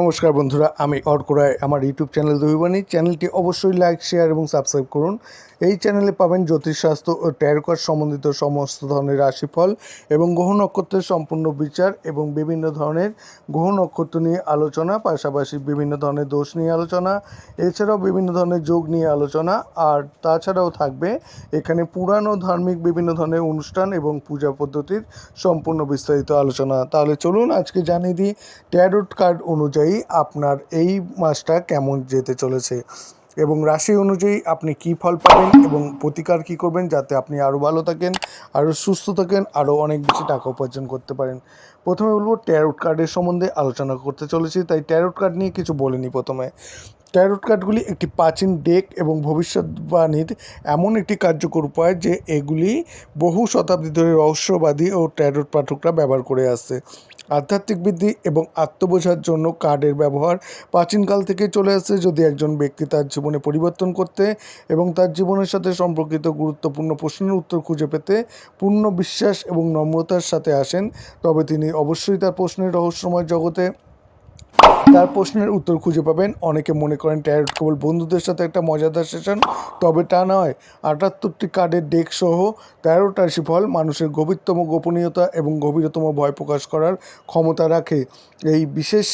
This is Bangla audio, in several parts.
নমস্কার বন্ধুরা, আমি অর্ক রায়। আমার ইউটিউব চ্যানেল দৈবানী চ্যানেলটি অবশ্যই লাইক, শেয়ার এবং সাবস্ক্রাইব করুন। এই চ্যানেলে পাবেন জ্যোতিষশাস্ত্র ও ট্যারোকার সম্বন্ধিত সমস্ত ধরনের রাশিফল এবং গ্রহ নক্ষত্রের সম্পূর্ণ বিচার এবং বিভিন্ন ধরনের গ্রহ নক্ষত্র নিয়ে আলোচনা, পাশাপাশি বিভিন্ন ধরনের দোষ নিয়ে আলোচনা, এছাড়াও বিভিন্ন ধরনের যোগ নিয়ে আলোচনা, আর তাছাড়াও থাকবে এখানে পুরানো ধার্মিক বিভিন্ন ধরনের অনুষ্ঠান এবং পূজা পদ্ধতির সম্পূর্ণ বিস্তারিত আলোচনা। তাহলে চলুন আজকে জানিয়ে দিই ট্যারোট কার্ড অনুযায়ী আপনার এই মাসটা কেমন যেতে চলেছে এবং রাশি অনুযায়ী আপনি কি ফল পাবেন এবং প্রতিকার কি করবেন যাতে আপনি আরও ভালো থাকেন আরও সুস্থ থাকেন আরও অনেক বেশি টাকা উপার্জন করতে পারেন। প্রথমে বলব ট্যারোট কার্ডের সম্বন্ধে আলোচনা করতে চলেছি, তাই ট্যারোট কার্ড নিয়ে কিছু বলিনি প্রথমে। ট্যারোট কার্ডগুলি একটি প্রাচীন ডেক এবং ভবিষ্যৎবাণীর এমন একটি কার্যকর উপায় যে এগুলি বহু শতাব্দী ধরে রহস্যবাদী ও ট্যারোট পাঠকরা ব্যবহার করে আসছে। আধ্যাত্মিক বৃদ্ধি এবং আত্মবোঝার জন্য কার্ডের ব্যবহার প্রাচীনকাল থেকে চলে আসছে যদি একজন ব্যক্তি তার জীবনে পরিবর্তন করতে এবং তার জীবনের সাথে সম্পর্কিত গুরুত্বপূর্ণ প্রশ্নের উত্তর খুঁজে পেতে পূর্ণ বিশ্বাস এবং নম্রতার সাথে আসেন, তবে তিনি অবশ্যই তার প্রশ্নের রহস্যময় জগতে তার প্রশ্নের উত্তর খুঁজে পাবেন। অনেকে মনে করেন ট্যারট কেবল বন্ধুদের সাথে একটা মজাদার সেশন তবে তা নয়। আটাত্তরটি কার্ডের ডেক সহ তেরোটা রাশিফল মানুষের গভীরতম গোপনীয়তা এবং গভীরতম ভয় প্রকাশ করার ক্ষমতা রাখে। এই বিশেষ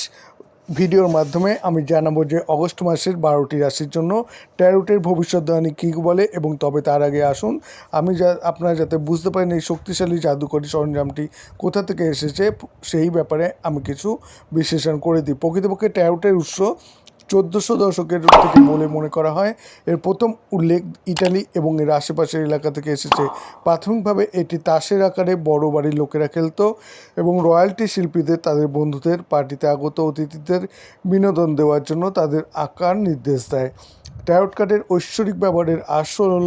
ভিডিওর মাধ্যমে আমি জানাব যে অগস্ট মাসের বারোটি রাশির জন্য ট্যারোটের ভবিষ্যৎবাণী কী বলে এবং তবে তার আগে আসুন। আমি যা, আপনারা যাতে বুঝতে পারেন এই শক্তিশালী জাদুকরী সরঞ্জামটি কোথা থেকে এসেছে, সেই ব্যাপারে আমি কিছু বিশ্লেষণ করে দিই। প্রকৃতপক্ষে ট্যারোটের উৎস চোদ্দোশো দশকের থেকে বলে মনে করা হয়, এর প্রথম উল্লেখ ইটালি এবং এর আশেপাশের এলাকা থেকে এসেছে। প্রাথমিকভাবে এটি তাসের আকারে বড় বাড়ির লোকেরা খেলতো এবং রয়্যালটি শিল্পীদের, তাদের বন্ধুদের, পার্টিতে আগত অতিথিদের বিনোদন দেওয়ার জন্য তাদের আকার নির্দেশ দেয়। ট্যারোট কার্ডের ঐশ্বরিক ব্যবহারের আসল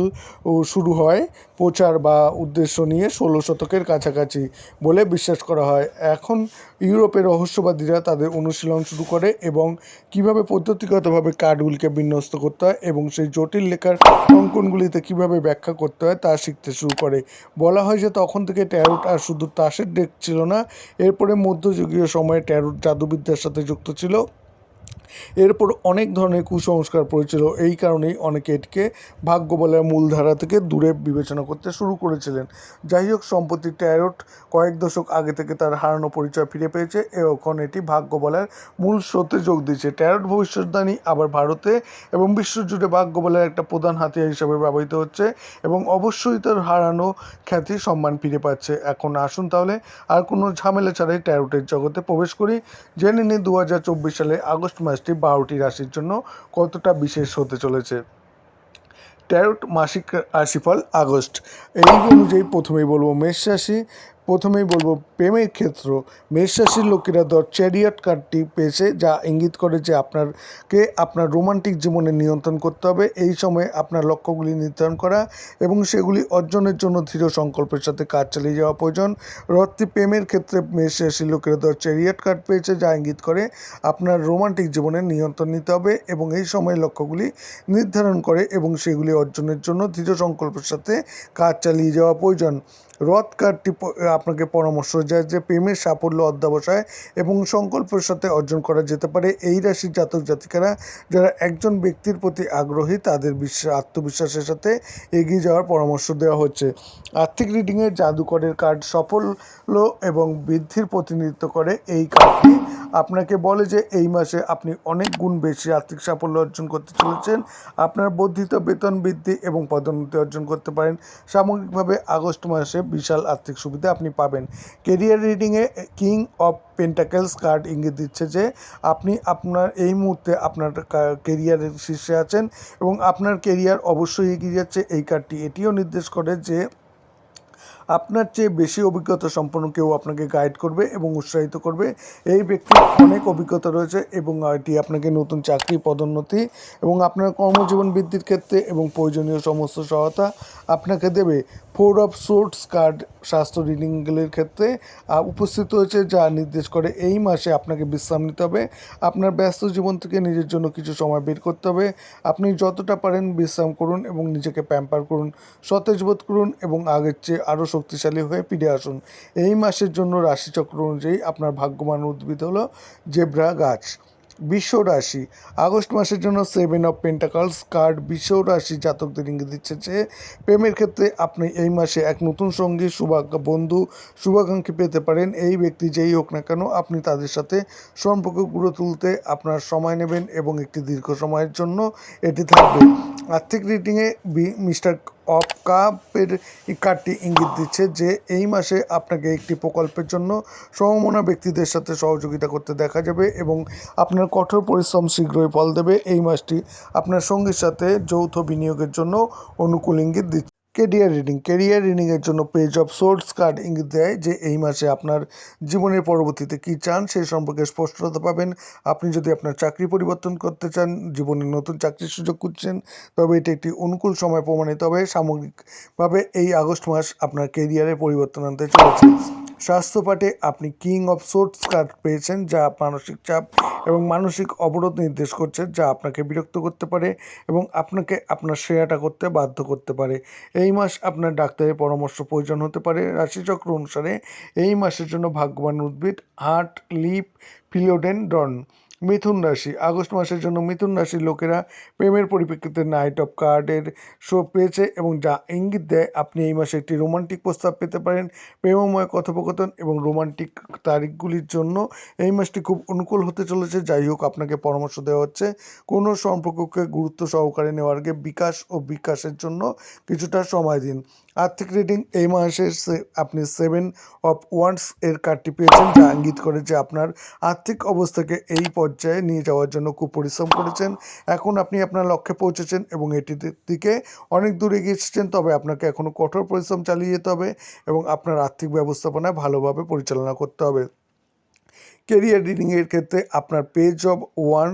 শুরু হয় প্রচার বা উদ্দেশ্য নিয়ে ষোলো শতকের কাছাকাছি বলে বিশ্বাস করা হয়। এখন ইউরোপের রহস্যবাদীরা তাদের অনুশীলন শুরু করে এবং কীভাবে পদ্ধতিগতভাবে কার্ডগুলিকে বিন্যস্ত করতে হয় এবং সেই জটিল লেখার অঙ্কনগুলিতে কীভাবে ব্যাখ্যা করতে হয় তা শিখতে শুরু করে। বলা হয় যে তখন থেকে ট্যারোট আর শুধু তাসের ডেক ছিল না, এরপরে মধ্যযুগীয় সময়ে ট্যারোট জাদুবিদ্যার সাথে যুক্ত ছিল। এরপর অনেক ধরনের কুসংস্কার পড়েছিল। এই কারণেই অনেকে এটিকে ভাগ্য মূলধারা থেকে দূরে বিবেচনা করতে শুরু করেছিলেন। যাই হোক, সম্প্রতি ট্যারোট কয়েক দশক আগে থেকে তার হারানো পরিচয় ফিরে পেয়েছে এখন এটি ভাগ্য বলার মূল স্রোতে যোগ দিয়েছে। ট্যারোট ভবিষ্যৎবাণী আবার ভারতে এবং বিশ্বজুড়ে ভাগ্য বলার একটা প্রধান হাতিয়ার হিসাবে ব্যবহৃত হচ্ছে এবং অবশ্যই তার হারানো খ্যাতি সম্মান ফিরে পাচ্ছে। এখন আসুন তাহলে আর কোনো ঝামেলা ছাড়াই ট্যারোটের জগতে প্রবেশ করি। জেনে নিই দু হাজার চব্বিশ সালে আগস্ট মাসটি বারোটি রাশির জন্য কতটা বিশেষ হতে চলেছে? ট্যারোট মাসিক রাশিফল, আগস্ট। এই অনুযায়ী প্রথমেই বলব মেষ রাশি প্রথমেই বলব, প্রেমের ক্ষেত্র মেষ রাশির লোকেরা দ্য চ্যারিয়ট কার্ডটি পেয়েছে, যা ইঙ্গিত করে যে আপনারকে আপনার রোমান্টিক জীবনে নিয়ন্ত্রণ করতে হবে। এই সময়ে আপনার লক্ষ্যগুলি নির্ধারণ করা এবং সেগুলি অর্জনের জন্য দৃঢ় সংকল্পের সাথে কাজ চালিয়ে যাওয়া প্রয়োজন। রথটি প্রেমের ক্ষেত্রে মেষ রাশির লোকেরা দ্য চ্যারিয়ট কার্ড পেয়েছে, যা ইঙ্গিত করে আপনার রোমান্টিক জীবনে নিয়ন্ত্রণ নিতে হবে এবং এই সময় লক্ষ্যগুলি নির্ধারণ করে এবং সেগুলি অর্জনের জন্য দৃঢ় সংকল্পের সাথে কাজ চালিয়ে যাওয়া প্রয়োজন। রথ কার্ডটি আপনাকে পরামর্শ দেয় যে প্রেমের সাফল্য অধ্যাবসায় এবং সংকল্পের সাথে অর্জন করা যেতে পারে। এই রাশির জাতক জাতিকারা যারা একজন ব্যক্তির প্রতি আগ্রহী, তাদের বিশ্বাস, আত্মবিশ্বাসের সাথে এগিয়ে যাওয়ার পরামর্শ দেওয়া হচ্ছে। আর্থিক রিডিংয়ে জাদুকরের কার্ড সাফল্য এবং বৃদ্ধির প্রতিনিধিত্ব করে এই কার্ডটি আপনাকে বলে যে এই মাসে আপনি অনেক গুণ বেশি আর্থিক সাফল্য অর্জন করতে চলেছেন। আপনার বর্ধিত বেতন বৃদ্ধি এবং পদোন্নতি অর্জন করতে পারেন। সামগ্রিকভাবে আগস্ট মাসে বিশাল আর্থিক সুবিধা আপনি পাবেন। কেরিয়ার রিডিংয়ে কিং অফ পেন্টাকেলস কার্ড ইঙ্গিত দিচ্ছে যে, আপনি আপনার এই মুহূর্তে আপনার কেরিয়ারের শীর্ষে আছেন এবং আপনার কেরিয়ার অবশ্যই এগিয়ে যাচ্ছে। এই কার্ডটি এটিও নির্দেশ করে যে আপনার চেয়ে বেশি অভিজ্ঞতা সম্পন্ন কেউ আপনাকে গাইড করবে এবং উৎসাহিত করবে। এই ব্যক্তির অনেক অভিজ্ঞতা রয়েছে এবং এটি আপনাকে নতুন চাকরি পদোন্নতি এবং আপনার কর্মজীবন বৃদ্ধির ক্ষেত্রে এবং প্রয়োজনীয় সমস্ত সহায়তা আপনাকে দেবে। ফোর অফ সোর্টস কার্ড স্বাস্থ্য রিডিংগুলির ক্ষেত্রে উপস্থিত হয়েছে যা নির্দেশ করে এই মাসে আপনাকে বিশ্রাম নিতে হবে। আপনার ব্যস্ত জীবন থেকে নিজের জন্য কিছু সময় বের করতে হবে। আপনি যতটা পারেন বিশ্রাম করুন এবং নিজেকে প্যাম্পার করুন, সতেজ বোধ করুন এবং আগের চেয়ে আরও শক্তিশালী হয়ে ফিরে আসুন। এই মাসের জন্য রাশিচক্র অনুযায়ী আপনার ভাগ্যবান উদ্ভিদ হলো জেব্রা গাছ। বিশ্ব রাশি। আগস্ট মাসের জন্য সেভেন অফ পেন্টাকালস কার্ড বিশ্ব রাশি জাতকদের ইঙ্গিত দিচ্ছে যে, প্রেমের ক্ষেত্রে আপনি এই মাসে এক নতুন সঙ্গী শুভাজ্ঞা বন্ধু, শুভাকাঙ্ক্ষী পেতে পারেন। এই ব্যক্তি যেই হোক না কেন আপনি তাদের সাথে সম্পর্ক গড়ে তুলতে আপনার সময় নেবেন এবং একটি দীর্ঘ সময়ের জন্য এটি থাকবে। আর্থিক রিডিংয়ে মিস্টার অফ কাপের এই কার্ডটি ইঙ্গিত দিচ্ছে যে এই মাসে আপনাকে একটি প্রকল্পের জন্য সমমনা ব্যক্তিদের সাথে সহযোগিতা করতে দেখা যাবে এবং আপনার কঠোর পরিশ্রম শীঘ্রই ফল দেবে। এই মাসটি আপনার সঙ্গীর সাথে যৌথ বিনিয়োগের জন্য অনুকূল ইঙ্গিত দিচ্ছে। কেরিয়ার রিডিং কেরিয়ার রিডিংয়ের জন্য পেজ অফ সোর্স কার্ড ইঙ্গিত দেয় যে এই মাসে আপনার জীবনের পরবর্তীতে কী চান সেই সম্পর্কে স্পষ্টতা পাবেন। আপনি যদি আপনার চাকরি পরিবর্তন করতে চান, জীবনে নতুন চাকরির সুযোগ খুঁজছেন, তবে এটি একটি অনুকূল সময় প্রমাণিত হবে। সামগ্রিকভাবে এই আগস্ট মাস আপনার কেরিয়ারে পরিবর্তন আনতে চলেছে। স্বাস্থ্য পাঠে আপনি কিং অফ সোর্টস কার্ড পেয়েছেন, যা মানসিক চাপ এবং মানসিক অবরোধ নির্দেশ করছে, যা আপনাকে বিরক্ত করতে পারে এবং আপনাকে আপনার সেরাটা করতে বাধ্য করতে পারে। এই মাস আপনার ডাক্তারের পরামর্শ প্রয়োজন হতে পারে। রাশিচক্র অনুসারে এই মাসের জন্য ভাগ্যবান উদ্ভিদ, হার্ট, লিপ ফিলিওডেনড্রন মিথুন রাশি। আগস্ট মাসের জন্য মিথুন রাশির লোকেরা প্রেমের পরিপ্রেক্ষিতে নাইট অফ কার্ডের শো পেয়েছে এবং যা ইঙ্গিত দেয় আপনি এই মাসে একটি রোমান্টিক প্রস্তাব পেতে পারেন প্রেমময় কথোপকথন এবং রোমান্টিক তারিখগুলির জন্য এই মাসটি খুব অনুকূল হতে চলেছে। যাই হোক, আপনাকে পরামর্শ দেওয়া হচ্ছে কোনো সম্পর্ককে গুরুত্ব সহকারে নেওয়ার আগে বিকাশ ও বিকাশের জন্য কিছুটা সময় দিন। আর্থিক রিডিং এই মাসে আপনি সেভেন অফ ওয়ান্স এর কার্ডটি পেয়েছেন, যা ইঙ্গিত করে যে আপনার আর্থিক অবস্থাকে এই পর্যায়ে নিয়ে যাওয়ার জন্য খুব পরিশ্রম করেছেন। এখন আপনি আপনার লক্ষ্যে পৌঁছেছেন এবং এটির দিকে অনেক দূরে গিয়েছেন তবে আপনাকে এখনও কঠোর পরিশ্রম চালিয়ে যেতে হবে এবং আপনার আর্থিক ব্যবস্থাপনায় ভালোভাবে পরিচালনা করতে হবে। কেরিয়ার রিডিংয়ের ক্ষেত্রে আপনার পেজ অফ ওয়ান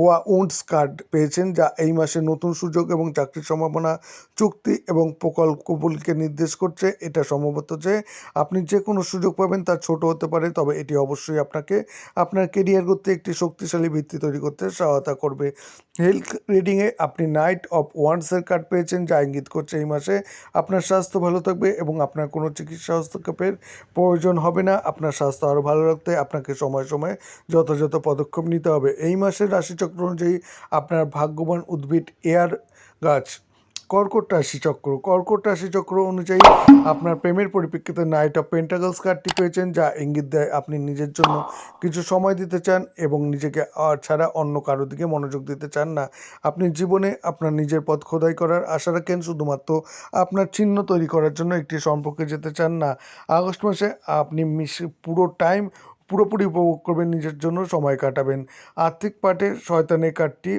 ওয়া উন্ডস কার্ড পেয়েছেন, যা এই মাসে নতুন সুযোগ এবং চাকরির সম্ভাবনা, চুক্তি এবং প্রকল্পগুলিকে নির্দেশ করছে। এটা সম্ভবত যে আপনি যে কোনো সুযোগ পাবেন তা ছোট হতে পারে, তবে এটি অবশ্যই আপনাকে আপনার কেরিয়ার করতে একটি শক্তিশালী ভিত্তি তৈরি করতে সহায়তা করবে। হেলথ রিডিংয়ে আপনি নাইট অফ ওয়ান্ডসের কার্ড পেয়েছেন, যা ইঙ্গিত করছে এই মাসে আপনার স্বাস্থ্য ভালো থাকবে এবং আপনার কোনো চিকিৎসা হস্তক্ষেপের প্রয়োজন হবে না। আপনার স্বাস্থ্য আরও ভালো রাখতে আপনাকে সময় সময়ে যথাযথ পদক্ষেপ নিতে হবে। এই মাসের রাশিচক্র অনুযায়ী আপনার ভাগ্যবান উদ্ভিদ এয়ার গাছ, কর্কট রাশিচক্র। কর্কট রাশিচক্র অনুযায়ী আপনার প্রেমের পরিপ্রেক্ষিতে নাইট অফ পেন্টাগলস কার্ডটি পেয়েছেন, যা ইঙ্গিত দেয় আপনি নিজের জন্য কিছু সময় দিতে চান এবং নিজেকে ছাড়া অন্য কারও দিকে মনোযোগ দিতে চান না। আপনি জীবনে আপনার নিজের পথ খোদাই করার আশা রাখেন, শুধুমাত্র আপনার চিহ্ন তৈরি করার জন্য একটি সম্পর্কে যেতে চান না। আগস্ট মাসে আপনি পুরো টাইম পুরোপুরি উপভোগ করবেন নিজের জন্য সময় কাটাবেন। আর্থিক পাটে শয়তানের কার্ডটি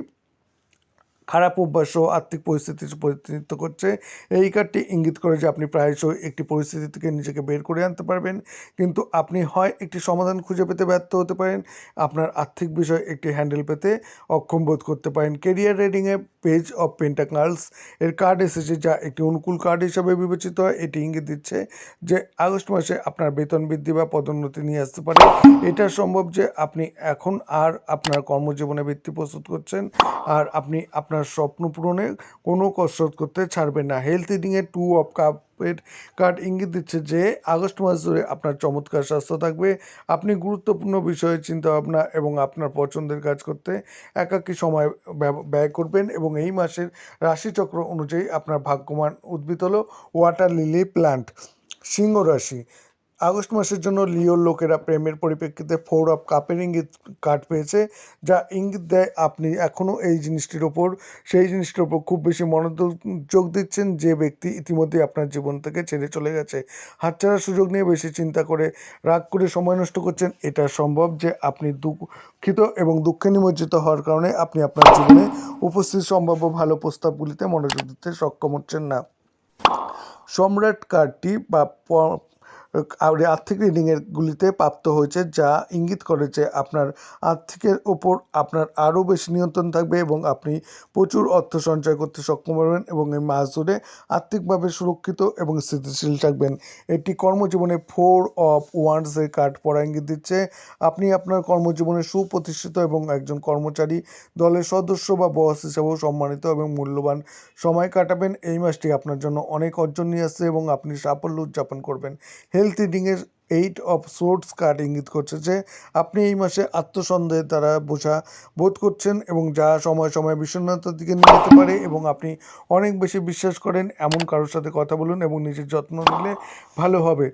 খারাপ অভ্যাস ও আর্থিক পরিস্থিতির প্রতিনিধিত্ব করছে। এই কার্ডটি ইঙ্গিত করে যে আপনি প্রায়শই একটি পরিস্থিতি থেকে নিজেকে বের করে আনতে পারবেন, কিন্তু আপনি হয় একটি সমাধান খুঁজে পেতে ব্যর্থ হতে পারেন, আপনার আর্থিক বিষয়ে একটি হ্যান্ডেল পেতে অক্ষম বোধ করতে পারেন। কেরিয়ার রেডিংয়ে পেজ অফ পেন্টাক্লার্স এর কার্ড এসেছে, যা একটি অনুকূল কার্ড হিসাবে বিবেচিত। হয় এটি ইঙ্গিত দিচ্ছে যে আগস্ট মাসে আপনার বেতন বৃদ্ধি বা পদোন্নতি নিয়ে আসতে পারে। এটা সম্ভব যে আপনি এখন আর আপনার কর্মজীবনে বৃত্তি প্রস্তুত করছেন, আর আপনি আপনার স্বপ্ন পূরণে কোনো কসরত করতে ছাড়বে না। হেলথ রিডিংয়ে টু অফ কাপের কার্ড ইঙ্গিত দিচ্ছে যে, আগস্ট মাস ধরে আপনার চমৎকার স্বাস্থ্য থাকবে। আপনি গুরুত্বপূর্ণ বিষয়ে চিন্তাভাবনা এবং আপনার পছন্দের কাজ করতে একাকী সময় ব্যয় করবেন এবং এই মাসের রাশিচক্র অনুযায়ী আপনার ভাগ্যমান উদ্ভিদ হলো ওয়াটার লিলি প্ল্যান্ট সিংহ রাশি। আগস্ট মাসের জন্য লিওর লোকেরা প্রেমের পরিপ্রেক্ষিতে ফোর অফ কাপের ইঙ্গিত কার্ড পেয়েছে, যা ইঙ্গিত দেয় আপনি এখনও এই জিনিসটির ওপর। সেই জিনিসটির ওপর খুব বেশি মনোযোগ দিচ্ছেন যে ব্যক্তি ইতিমধ্যে আপনার জীবন থেকে ছেড়ে চলে গেছে। হাতছাড়ার সুযোগ নিয়ে বেশি চিন্তা করে, রাগ করে সময় নষ্ট করছেন। এটা সম্ভব যে আপনি দুঃখিত এবং দুঃখে নিমজ্জিত হওয়ার কারণে আপনি আপনার জীবনে উপস্থিত সম্ভাব্য ভালো প্রস্তাবগুলিতে মনোযোগ দিতে সক্ষম হচ্ছেন না। সম্রাট কার্ডটি বা আর্থিক রিডিংয়ের গুলিতে প্রাপ্ত হয়েছে, যা ইঙ্গিত করে যে আপনার আর্থিকের ওপর আপনার আরও বেশি নিয়ন্ত্রণ থাকবে এবং আপনি প্রচুর অর্থ সঞ্চয় করতে সক্ষম হবেন এবং এই মাস ধরে আর্থিকভাবে সুরক্ষিত এবং স্থিতিশীল থাকবেন। এটি কর্মজীবনে ফোর অফ ওয়ান্সের কার্ড পড়া ইঙ্গিত দিচ্ছে। আপনি আপনার কর্মজীবনে সুপ্রতিষ্ঠিত এবং একজন কর্মচারী, দলের সদস্য বা বস হিসেবেও সম্মানিত এবং মূল্যবান সময় কাটাবেন। এই মাসটি আপনার জন্য অনেক অর্জন নিয়ে আসছে এবং আপনি সাফল্য উদযাপন করবেন। হেলথ রিডিংয়ের এইট অফ সোর্টস কার্ড ইঙ্গিত করছে যে, আপনি এই মাসে আত্মসন্দেহের দ্বারা বোঝা বোধ করছেন এবং যা সময় সময় বিষণ্ণতার দিকে নিয়ে যেতে পারে এবং আপনি অনেক বেশি বিশ্বাস করেন, এমন কারোর সাথে কথা বলুন এবং নিজের যত্ন নিলে ভালো হবে।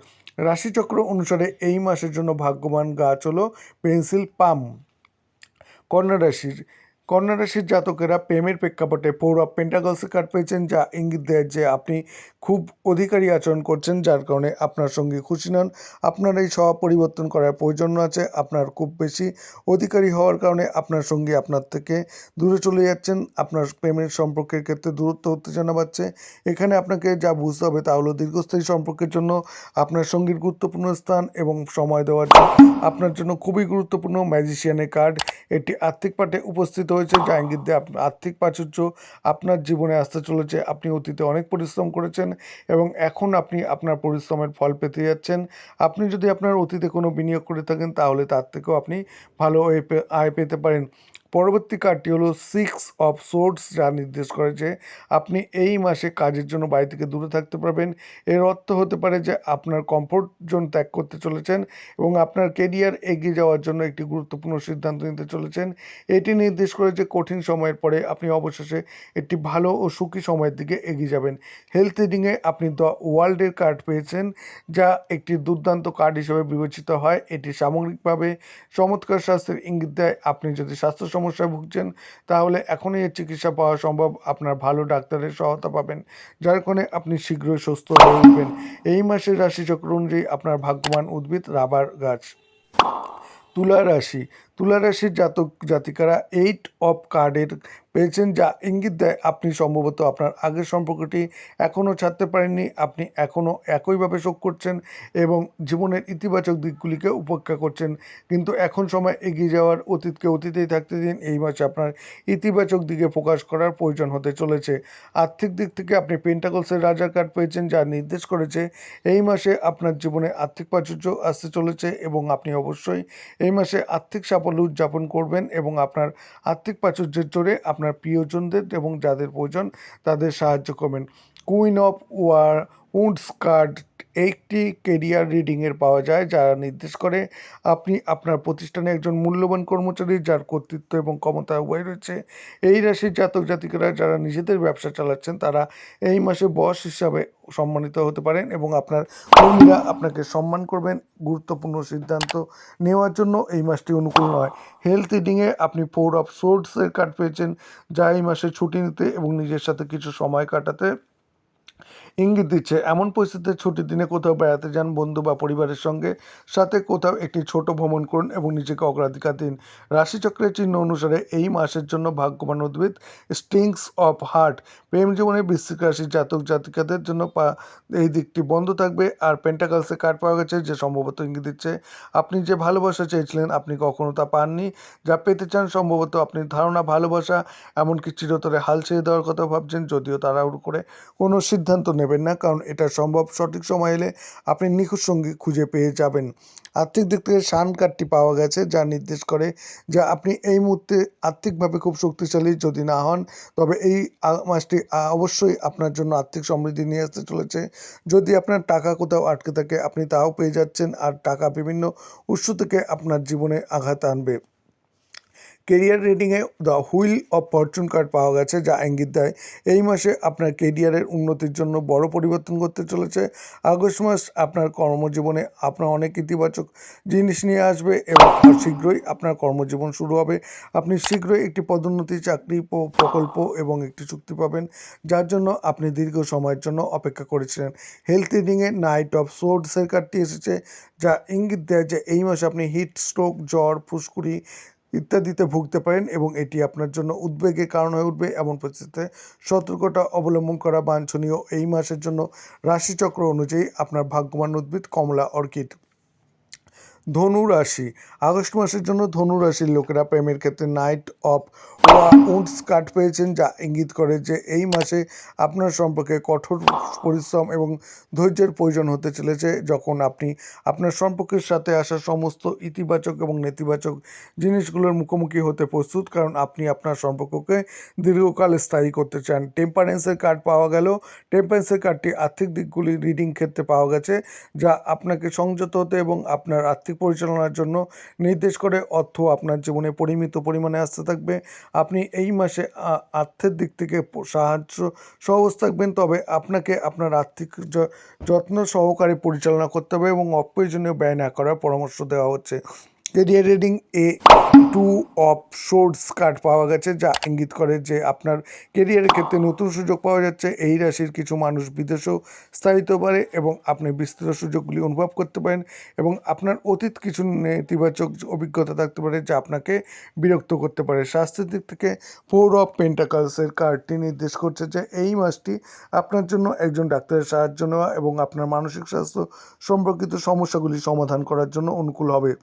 রাশিচক্র অনুসারে এই মাসের জন্য ভাগ্যবান গাছ হলো পেন্সিল পাম। কন্যা রাশির কন্যা রাশির জাতকেরা প্রেমের প্রেক্ষাপটে অফ পেন্টাগলসে কার্ড পেয়েছেন, যা ইঙ্গিত দেয় যে আপনি খুব অধিকারী আচরণ করছেন, যার কারণে আপনার সঙ্গে খুশি নন। আপনার এই স্বভাব পরিবর্তন করার প্রয়োজন আছে। আপনার খুব বেশি অধিকারী হওয়ার কারণে আপনার সঙ্গী আপনার থেকে দূরে চলে যাচ্ছেন। আপনার প্রেমের সম্পর্কের ক্ষেত্রে দূরত্ব উত্তেজনা বাড়ছে। এখানে আপনাকে যা বুঝতে হবে তা হলো দীর্ঘস্থায়ী সম্পর্কের জন্য আপনার সঙ্গীর গুরুত্বপূর্ণ স্থান এবং সময় দেওয়ার জন্য। আপনার জন্য খুবই গুরুত্বপূর্ণ ম্যাজিশিয়ানের কার্ড এটি আর্থিক পাঠে উপস্থিত হয়েছে যা ইঙ্গিত দেয় আপনার আর্থিক প্রাচুর্য আপনার জীবনে আসতে চলেছে, আপনি অতীতে অনেক পরিশ্রম করেছেন এবং এখন আপনি আপনার পরিশ্রমের ফল পেতে যাচ্ছেন। আপনি যদি আপনার অতীতে কোনো বিনিয়োগ করে থাকেন, তাহলে তার থেকেও আপনি ভালো আয় পেতে পারেন। পরবর্তী কার্ডটি হলো সিক্স অফ সোর্টস যা নির্দেশ করে যে আপনি এই মাসে কাজের জন্য বাড়ি থেকে দূরে থাকতে পারবেন। এর অর্থ হতে পারে যে আপনার কমফোর্ট জোন ত্যাগ করতে চলেছেন এবং আপনার কেরিয়ার এগিয়ে যাওয়ার জন্য একটি গুরুত্বপূর্ণ সিদ্ধান্ত নিতে চলেছেন। এটি নির্দেশ করে যে কঠিন সময়ের পরে আপনি অবশেষে একটি ভালো ও সুখী সময়ের দিকে এগিয়ে যাবেন। হেলথ রিডিংয়ে আপনি দ্য ওয়ার্ল্ডের কার্ড পেয়েছেন, যা একটি দুর্দান্ত কার্ড হিসেবে বিবেচিত হয়। এটি সামগ্রিকভাবে চমৎকার স্বাস্থ্যের ইঙ্গিত দেয়। আপনি যদি স্বাস্থ্য সমস্যায় ভুগছেন, তাহলে এখনই এর চিকিৎসা পাওয়া সম্ভব। আপনার ভালো ডাক্তারের সহায়তা পাবেন, যার কারণে আপনি শীঘ্রই সুস্থ হয়ে উঠবেন। এই মাসের রাশিচক্র অনুযায়ী আপনার ভাগ্যবান উদ্ভিদ রাবার গাছ। তুলা রাশি তুলা রাশির জাতক জাতিকারা এইট অফ কার্ডের পেয়েছেন, যা ইঙ্গিত দেয় আপনি সম্ভবত আপনার আগের সম্পর্কটি এখনও ছাড়তে পারেননি, আপনি এখনও একইভাবে শোক করছেন এবং জীবনের ইতিবাচক দিকগুলিকে উপেক্ষা করছেন। কিন্তু এখন সময় এগিয়ে যাওয়ার অতীতকে অতীতেই থাকতে দিন, এই মাসে আপনার ইতিবাচক দিকে প্রকাশ করার প্রয়োজন হতে চলেছে। আর্থিক দিক থেকে আপনি পেন্টাকলসের রাজার কার্ড পেয়েছেন, যা নির্দেশ করেছে এই মাসে আপনার জীবনে আর্থিক প্রাচুর্য আসতে চলেছে এবং আপনি অবশ্যই এই মাসে আর্থিক সাফল্য উদযাপন করবেন এবং আপনার আর্থিক প্রাচুর্যের জোরে আপনার প্রিয়জনদের এবং যাদের প্রয়োজন তাদের সাহায্য করবেন। Queen of wands card একটি কেরিয়ার রিডিংয়ের পাওয়া যায়, যারা নির্দেশ করে আপনি আপনার প্রতিষ্ঠানে একজন মূল্যবান কর্মচারী যার কর্তৃত্ব এবং ক্ষমতা উভয় রয়েছে। এই রাশির জাতক জাতিকারা যারা নিজেদের ব্যবসা চালাচ্ছেন, তারা এই মাসে বস হিসাবে সম্মানিত হতে পারেন এবং আপনার কর্মীরা আপনাকে সম্মান করবেন। গুরুত্বপূর্ণ সিদ্ধান্ত নেওয়ার জন্য এই মাসটি অনুকূল নয়। হেলথ রিডিংয়ে আপনি ফোর অফ সোর্টসের কার্ড পেয়েছেন, যা এই মাসে ছুটি নিতে এবং নিজের সাথে কিছু সময় কাটাতে ইঙ্গিত দিচ্ছে, এমন পরিস্থিতিতে ছুটির দিনে কোথাও বেড়াতে যান বন্ধু বা পরিবারের সঙ্গে। সাথে কোথাও একটি ছোট ভ্রমণ করুন এবং নিজেকে অগ্রাধিকার দিন। রাশিচক্রের চিহ্ন অনুসারে এই মাসের জন্য ভাগ্যবান উদ্ভিদ স্টিংস অফ হার্ট প্রেম জীবনে বৃশ্চিক রাশির জাতক জাতিকাদের জন্য পা, এই দিকটি বন্ধ থাকবে। আর পেন্টাকালসে কার্ড পাওয়া গেছে, যে সম্ভবত ইঙ্গিত দিচ্ছে, আপনি যে ভালোবাসা চেয়েছিলেন, আপনি কখনো তা পাননি। যা পেতে চান সম্ভবত আপনি ধারণা, ভালোবাসা, এমনকি চিরতরে হাল ছেড়ে দেওয়ার কথা ভাবছেন, যদিও তাড়াহুড়ো করে কোনো সিদ্ধান্ত নেবেন না, কারণ এটা সম্ভব। সঠিক সময় এলে আপনি নিখুঁত সঙ্গী খুঁজে পেয়ে যাবেন। আর্থিক দিক থেকে শান কার্ডটি পাওয়া গেছে, যা নির্দেশ করে যে আপনি এই মুহূর্তে আর্থিকভাবে খুব শক্তিশালী যদি না হন, তবে এই মাসটি অবশ্যই আপনার জন্য আর্থিক সমৃদ্ধি নিয়ে আসতে চলেছে। যদি আপনার টাকা কোথাও আটকে থাকে, আপনি তাও পেয়ে যাচ্ছেন, আর টাকা বিভিন্ন উৎস থেকে আপনার জীবনে আঘাত আনবে। Career রেটিংয়ে the wheel of fortune card পাওয়া গেছে, যা ইঙ্গিত দেয় এই মাসে আপনার কেরিয়ারের উন্নতির জন্য বড় পরিবর্তন করতে চলেছে। আগস্ট মাস আপনার কর্মজীবনে আপনার অনেক ইতিবাচক জিনিস নিয়ে আসবে এবং শীঘ্রই আপনার কর্মজীবন শুরু হবে। আপনি শীঘ্রই একটি পদোন্নতি, চাকরি প্রকল্প এবং একটি চুক্তি পাবেন, যার জন্য আপনি দীর্ঘ সময়ের জন্য অপেক্ষা করেছিলেন। হেলথ রিডিংয়ে নাইট অফ সোর্ডসের কার্ডটি এসেছে, যা ইঙ্গিত দেয় যে এই মাসে আপনি হিট স্ট্রোক জ্বর, ফুসকুড়ি ইত্যাদিতে ভুগতে পারেন এবং এটি আপনার জন্য উদ্বেগের কারণ হয়ে উঠবে এমন পরিস্থিতিতে সতর্কতা অবলম্বন করা বাঞ্ছনীয়। এই মাসের জন্য রাশিচক্র অনুযায়ী আপনার ভাগ্যবান উদ্ভিদ কমলা অর্কিড। ধনু রাশি আগস্ট মাসের জন্য ধনু রাশির লোকেরা প্রেমের ক্ষেত্রে knight of wands card পেয়েছেন, যা ইঙ্গিত করে যে এই মাসে আপনার সম্পর্কে কঠোর পরিশ্রম এবং ধৈর্যের প্রয়োজন হতে চলেছে। যখন আপনি আপনার সম্পর্কের সাথে আসা সমস্ত ইতিবাচক এবং নেতিবাচক জিনিসগুলোর মুখোমুখি হতে প্রস্তুত, কারণ আপনি আপনার সম্পর্ককে দীর্ঘকাল স্থায়ী করতে চান। টেম্পারেন্সের কার্ড পাওয়া গেল। টেম্পারেন্সের কার্ডটি আর্থিক দিকগুলি রিডিং ক্ষেত্রে পাওয়া গেছে, যা আপনাকে সংযত হতে এবং আপনার আর্থিক পরিচালনার জন্য নির্দেশ করে অর্থ আপনার জীবনে পরিমিত পরিমাণে আসতে থাকবে। আপনি এই মাসে আর্থের দিক থেকে সাহায্য সহজ থাকবেন, তবে আপনাকে আপনার আর্থিক যত্ন সহকারে পরিচালনা করতে হবে এবং অপ্রয়োজনীয় ব্যয় না করার পরামর্শ দেওয়া হচ্ছে। কেরিয়ার রিডিং এ টু অফ শোর্টস কার্ড পাওয়া গেছে, যা ইঙ্গিত করে যে আপনার কেরিয়ারের ক্ষেত্রে নতুন সুযোগ পাওয়া যাচ্ছে। এই রাশির কিছু মানুষ বিদেশেও স্থায়িত পারে এবং আপনি বিস্তৃত সুযোগগুলি অনুভব করতে পারেন এবং আপনার অতীত কিছু নেতিবাচক অভিজ্ঞতা থাকতে পারে, যা আপনাকে বিরক্ত করতে পারে। স্বাস্থ্যের দিক থেকে ফোর অফ পেন্টাকালসের কার্ডটি নির্দেশ করছে যে এই মাসটি আপনার জন্য একজন ডাক্তারের সাহায্য নেওয়া এবং আপনার মানসিক স্বাস্থ্য সম্পর্কিত সমস্যাগুলি সমাধান করার জন্য অনুকূল হবে।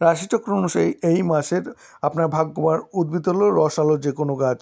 রাশিচক্র অনুসারে এই মাসের আপনার ভাগ্যবান উদ্ভিদ হলো রসালো যে কোনো গাছ।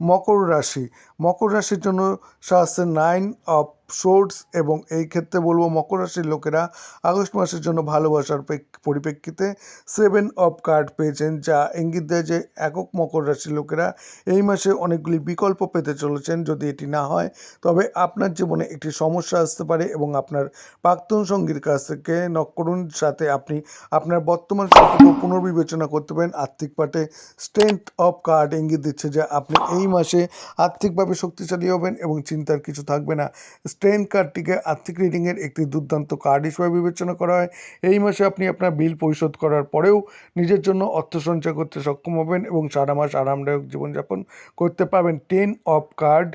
মকর রাশি মকর রাশির জন্য শাস্ত্রের নাইন অফ শোর্টস এবং এই ক্ষেত্রে বলব মকর রাশির লোকেরা আগস্ট মাসের জন্য ভালোবাসার পরিপ্রেক্ষিতে সেভেন অফ কার্ড পেয়েছেন, যা ইঙ্গিত দেয় যে একক মকর রাশির লোকেরা এই মাসে অনেকগুলি বিকল্প পেতে চলেছেন যদি এটি না হয়। তবে আপনার জীবনে একটি সমস্যা আসতে পারে এবং আপনার প্রাক্তন সঙ্গীর কাছ থেকে নক্ষরুণ সাথে আপনি আপনার বর্তমান সম্পর্ক পুনর্বিবেচনা করতে পারেন। আর্থিক পাটে স্ট্রেংথ অফ কার্ড ইঙ্গিত দিচ্ছে যে আপনি এই মাসে আর্থিকভাবে শক্তিশালী হবেন এবং চিন্তার কিছু থাকবে না। স্ট্রেন কার্ডটিকে আর্থিক রিডিংয়ের একটি দুর্দান্ত কার্ড হিসেবে বিবেচনা করা হয়। এই মাসে আপনি আপনার বিল পরিশোধ করার পরেও নিজের জন্য অর্থ সঞ্চয় করতে সক্ষম হবেন এবং সারা মাস আরামদায়ক জীবনযাপন করতে পারবেন। টেন অফ কার্ড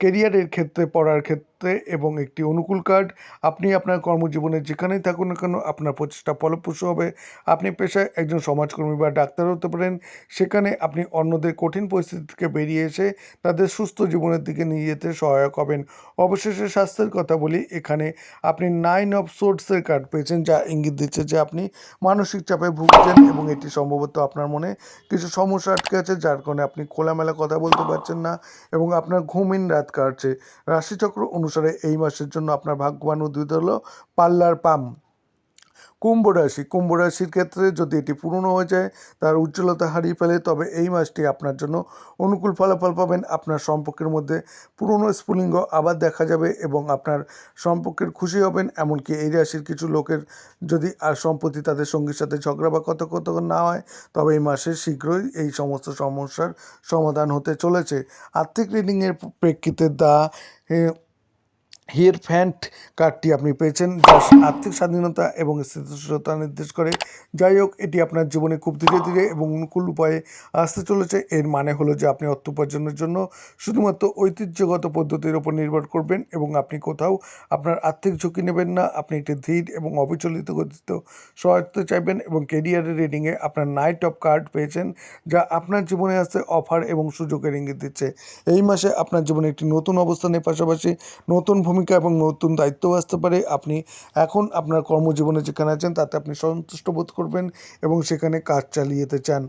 কেরিয়ারের ক্ষেত্রে পড়ার ক্ষেত্রে এবং একটি অনুকূল কার্ড, আপনি আপনার কর্মজীবনে যেখানেই থাকুন না কেন আপনার প্রচেষ্টা ফলপ্রসূ হবে। আপনি পেশায় একজন সমাজকর্মী বা ডাক্তার হতে পারেন। সেখানে আপনি অন্যদের কঠিন পরিস্থিতি থেকে বেরিয়ে এসে তাদের সুস্থ জীবনের দিকে নিয়ে যেতে সহায়ক হবেন। অবশেষে স্বাস্থ্যের কথা বলি, এখানে আপনি নাইন অফ সোর্টসের কার্ড পেয়েছেন, যা ইঙ্গিত দিচ্ছে যে আপনি মানসিক চাপে ভুগছেন এবং এটি সম্ভবত আপনার মনে কিছু সমস্যা আটকে আছে, যার কারণে আপনি খোলামেলা কথা বলতে পারছেন না এবং আপনার ঘুমহীন রাত কাটছে। রাশিচক্র অনুসারে এই মাসের জন্য আপনার ভাগ্যবান উদ্ভিদ হলো পাল্লার পাম। কুম্ভ রাশি। কুম্ভ রাশির ক্ষেত্রে যদি এটি পুরনো হয়ে যায়, তার উজ্জ্বলতা হারিয়ে ফেলে, তবে এই মাসটি আপনার জন্য অনুকূল ফলাফল পাবেন। আপনার সম্পর্কের মধ্যে পুরনো স্ফুলিঙ্গ আবার দেখা যাবে এবং আপনার সম্পর্কের খুশি হবেন। এমনকি এই রাশির কিছু লোকের যদি আর সম্প্রতি তাদের সঙ্গীর সাথে ঝগড়া বা কথোপকথন না হয়, তবে এই মাসে শীঘ্রই এই সমস্ত সমস্যার সমাধান হতে চলেছে। আর্থিক রিডিংয়ের প্রেক্ষিতে দা হিয়ার ফ্যান্ট কার্ডটি আপনি পেয়েছেন, যা আর্থিক স্বাধীনতা এবং স্থিতিশীলতা নির্দেশ করে। যাই হোক, এটি আপনার জীবনে খুব ধীরে ধীরে এবং অনুকূল উপায়ে আসতে চলেছে। এর মানে হলো যে আপনি অর্থ উপার্জনের জন্য শুধুমাত্র ঐতিহ্যগত পদ্ধতির উপর নির্ভর করবেন এবং আপনি কোথাও আপনার আর্থিক ঝুঁকি নেবেন না। আপনি একটি ধীর এবং অবিচলিত গতিতে সহায়তা চাইবেন এবং কেরিয়ারের রিডিংয়ে আপনার নাইট অফ কার্ড পেয়েছেন, যা আপনার জীবনে আসতে অফার এবং সুযোগের ইঙ্গিত দিচ্ছে। এই মাসে আপনার জীবনে একটি নতুন অবস্থানের পাশাপাশি নতুন ভূমিকা এবং নতুন দায়িত্ব আসতে পারে। আপনি এখন আপনার কর্মজীবনে যেখানে আছেন, তাতে আপনি সন্তুষ্ট বোধ করবেন এবং সেখানে কাজ চালিয়ে যেতে চান।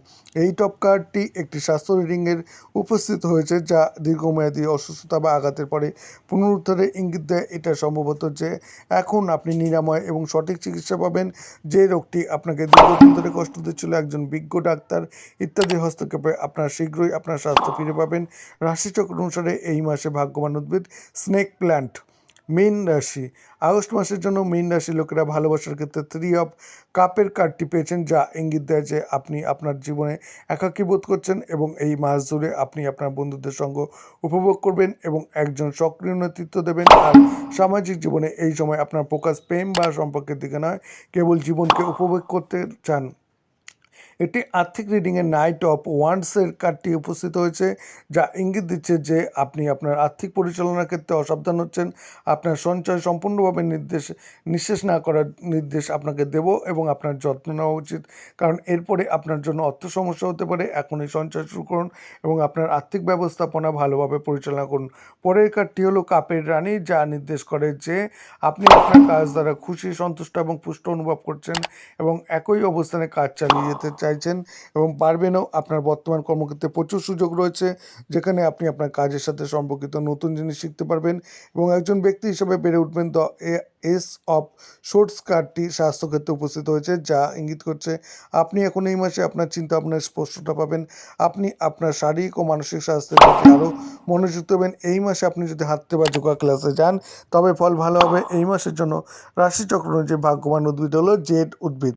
এই টপ কার্ডটি একটি স্বাস্থ্য রিডিংয়ের উপস্থিত হয়েছে, যা দীর্ঘমেয়াদী অসুস্থতা বা আঘাতের পরে পুনরুদ্ধারে ইঙ্গিত দেয়। এটা সম্ভবত যে এখন আপনি নিরাময় এবং সঠিক চিকিৎসা পাবেন। যে রোগটি আপনাকে দীর্ঘদিন ধরে কষ্ট দিচ্ছিল, একজন বিজ্ঞ ডাক্তার ইত্যাদি হস্তক্ষেপে আপনার শীঘ্রই আপনার স্বাস্থ্য ফিরে পাবেন। রাশিচক্র অনুসারে এই মাসে ভাগ্যবান উদ্ভিদ স্নেক প্ল্যান্ট। মীন রাশি। আগস্ট মাসের জন্য মীন রাশি লোকেরা ভালোবাসার ক্ষেত্রে থ্রি অফ কাপের কার্ডটি পেয়েছেন, যা ইঙ্গিত দেয় যে আপনি আপনার জীবনে একাকী বোধ করছেন এবং এই মাস জুড়ে আপনি আপনার বন্ধুদের সঙ্গ উপভোগ করবেন এবং একজন সক্রিয় নেতৃত্ব দেবেন। আর সামাজিক জীবনে এই সময় আপনার ফোকাস প্রেম বা সম্পর্কের দিকে নয়, কেবল জীবনকে উপভোগ করতে চান। এটি আর্থিক রিডিংয়ের নাইট অফ ওয়ান্ডসের কার্ডটি উপস্থিত হয়েছে, যা ইঙ্গিত দিচ্ছে যে আপনি আপনার আর্থিক পরিচালনার ক্ষেত্রে অসাবধান হচ্ছেন। আপনার সঞ্চয় সম্পূর্ণভাবে নির্দেশ, নিঃশেষ না করার নির্দেশ আপনাকে দেব এবং আপনার যত্ন নেওয়া উচিত। কারণ এরপরে আপনার জন্য অর্থ সমস্যা হতে পারে। এখনই সঞ্চয় শুরু করুন এবং আপনার আর্থিক ব্যবস্থাপনা ভালোভাবে পরিচালনা করুন। পরের কার্ডটি হলো কাপের রানী, যা নির্দেশ করে যে আপনি আপনার কাজ দ্বারা খুশি, সন্তুষ্ট এবং পুষ্ট অনুভব করছেন এবং একই অবস্থানে কাজ চালিয়ে যেতে চাইছেন এবং পারবেনও। আপনার বর্তমান কর্মক্ষেত্রে প্রচুর সুযোগ রয়েছে, যেখানে আপনি আপনার কাজের সাথে সম্পর্কিত নতুন জিনিস শিখতে পারবেন এবং একজন ব্যক্তি হিসেবে বেড়ে উঠবেন দ্য এস অফ শোর্টস কার্ডটি স্বাস্থ্যক্ষেত্রে উপস্থিত হয়েছে, যা ইঙ্গিত করছে আপনি এখন এই মাসে আপনার চিন্তা আপনার স্পষ্টতা পাবেন। আপনি আপনার শারীরিক ও মানসিক স্বাস্থ্যের প্রতি আরও মনোযুক্ত হবেন এই মাসে আপনি যদি হাঁটতে বা যোগা ক্লাসে যান, তবে ফল ভালো হবে। এই মাসের জন্য রাশিচক্র অনুযায়ী ভাগ্যবান উদ্ভিদ হলো জেড উদ্ভিদ।